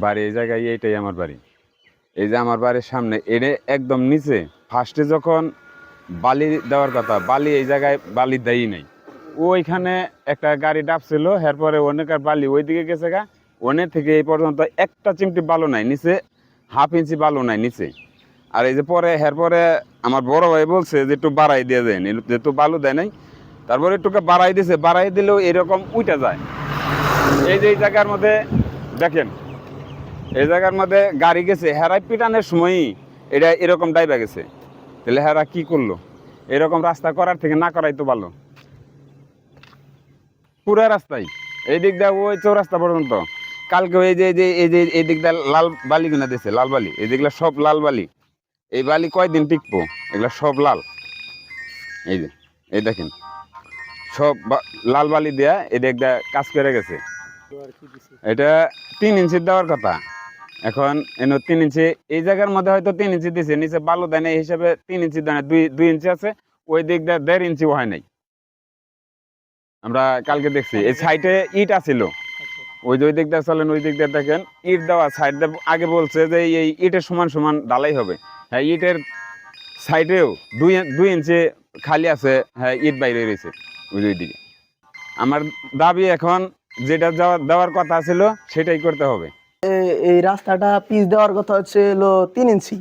বাড়ি, এই জায়গায় এইটাই আমার বাড়ি। এই যে আমার বাড়ির সামনে এটা একদম নিচে ফার্স্টে যখন বালি দেওয়ার কথা, বালি এই জায়গায় বালি দেয়ই নাই। ওইখানে একটা গাড়ি ডাবছিল, এরপরে অনেক আর বালি ওইদিকে গেছে গা ওনে থেকে এই পর্যন্ত একটা চিমটি বালু নাই, নিচে হাফ ইঞ্চি বালু নাই, নিচে। আর এই যে পরে, এরপরে আমার বড় ভাই বলছে যে, একটু বাড়াই দিয়ে দেন যেহেতু বালু দেয় নাই, তারপরে একটু বাড়াই দিছে, বাড়াই দিলেও এরকম উইটা যায়। এই যে এই জায়গার মধ্যে, দেখেন এই জায়গার মধ্যে গাড়ি গেছে, হেরাই পিটানোর সময়ই এটা এরকম ডাইবা গেছে। তাহলে হেরা কি করল? এরকম রাস্তা করার থেকে না করাই তো ভালো। পুরা রাস্তায় এই দিক দিয়ে ওই চৌরাস্তা পর্যন্ত। কালকে এই যে এই যে, এই দিক দিয়ে লাল বালি কিনা দিছে, লাল বালি। এই সব লাল বালি। এই বালি কয়দিন টিকবো? এগুলো সব লাল। এই যে, এই দেখেন। সব লাল বালি দেয়া এই দিয়ে কাজ করে গেছে। এটা তিন ইঞ্চি দেওয়ার কথা। এখন তিন ইঞ্চি, এই জায়গার মধ্যে হয়তো তিন ইঞ্চি দিছে, নিচে বালু দেয় না, এই হিসাবে তিন ইঞ্চি দেয় দুই দুই ইঞ্চি আছে, ওই দিক দিয়ে দেড় ইঞ্চি হয় নাই। আমরা কালকে দেখছি, এই সাইডে ইট আছিল। ওই যে ওই দিক দিয়ে চলেন, ওই দিক দিয়ে দেখেন, ইট দেওয়া সাইড আগে বলছে যে এই ইটের সমান সমান ডালাই হবে। হ্যাঁ ইটের সাইডেও দুই দুই ইঞ্চি খালি আছে হ্যাঁ ইট বাইরে রয়েছে, ওই দুই দিকে আমার দাবি এখন যেটা দেওয়ার কথা ছিল, সেটাই করতে হবে। এই রাস্তাটা পিচ দেওয়ার কথা হচ্ছে হলো তিন ইঞ্চি।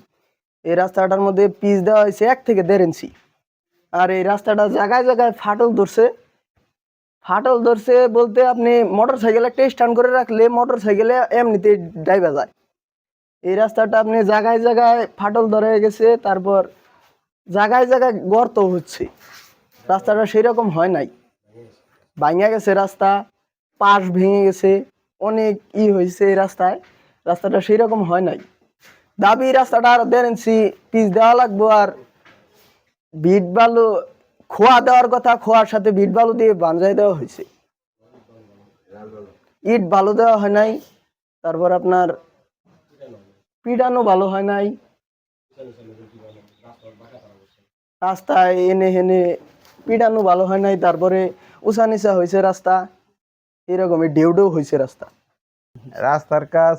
এই রাস্তাটার মধ্যে পিচ দেওয়া হয়েছে এক থেকে দেড় ইঞ্চি। আর এই রাস্তাটা জায়গায় জায়গায় ফাটল ধরছে। ফাটল ধরছে বলতে আপনি মোটর সাইকেল একটা স্ট্যান্ড করে রাখলে মোটর সাইকেলে এমনিতে ড্রাইভা যায়। এই রাস্তাটা আপনি জায়গায় জায়গায় ফাটল ধরে গেছে, তারপর জায়গায় জায়গায় গর্ত হচ্ছে। রাস্তাটা সেরকম হয় নাই। ভাঙা গেছে রাস্তা, পাশ ভেঙে গেছে। অনেক ই হয়েছে এই রাস্তায়। রাস্তাটা সেই রকম হয় নাই। দাবি রাস্তাটা আর দেড় পিচ দেওয়া লাগবো আর বিট বালু খোয়া দেওয়ার কথা, খোয়ার সাথে বিট বালু দিয়ে বাঞ্জাই দেওয়া হয়েছে ইট ভালো দেওয়া হয় নাই, তারপর আপনার পিডানো ভালো হয় নাই। রাস্তায় এনে হেনে পিডানো ভালো হয় নাই, তারপরে উঁচা নিচা হয়েছে রাস্তা। এরকমই ডেউ ডেউ হয়েছে রাস্তা। রাস্তার কাজ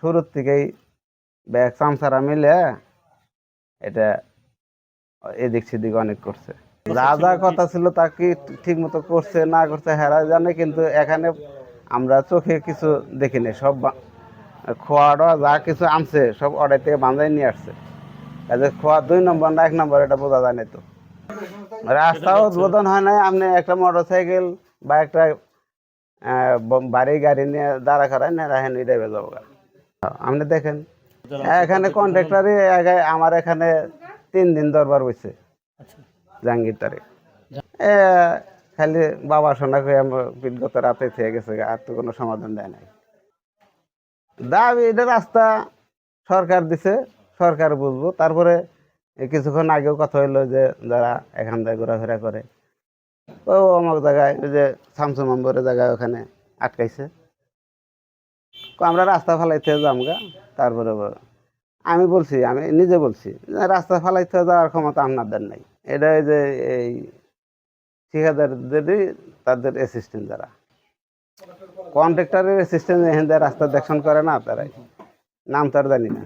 শুরুর থেকেই ব্যাগ চামচারা মিলে এটা এদিক সেদিক অনেক করছে। যা যা কথা ছিল তা কি ঠিক মতো করছে, না করছে হেরা জানে, কিন্তু এখানে আমরা চোখে কিছু দেখিনি সব বা- খোয়াটা যা কিছু আনছে, সব অর্ডার থেকে বান্ধাই নিয়ে আসছে। কাজে খোয়া দুই নম্বর না, এক নম্বর এটা বোঝা যায় না তো। রাস্তাও উদ্বোধন হয় নাই, আপনি একটা মোটর সাইকেল বা একটা বাড়ি গাড়ি নিয়ে দাঁড়া করায় না রাখেন এটাই যাব আপনি দেখেন, এখানে কন্ট্রাক্টারই আমার এখানে তিন দিন দরবার বসছে জাহাঙ্গীর তারে এ, খালি বাবা শোনা করে আমার বিগত রাতে থেকে গেছে আর তো কোনো সমাধান দেয় নাই। দাবি, এটা রাস্তা সরকার দিছে, সরকার বুঝব। তারপরে কিছুক্ষণ আগেও কথা হইল যে, যারা এখান থেকে ঘোরাফেরা করে ও অমুক জায়গায়, ওই যে শামসু মাম্বরের জায়গায় ওখানে আটকাইছে। আমরা রাস্তা ফালাইতে যামগা তারপরে আমি বলছি, আমি নিজে বলছি রাস্তা ফালাইতে যাওয়ার ক্ষমতা আপনাদের নাই। এটা ওই যে এই ঠিকাদারদেরই তাদের অ্যাসিস্ট্যান্ট যারা। কন্ট্রাক্টরের অ্যাসিস্ট্যান্ট এখান রাস্তা দেখশন করে না তারাই। নাম তার জানি না।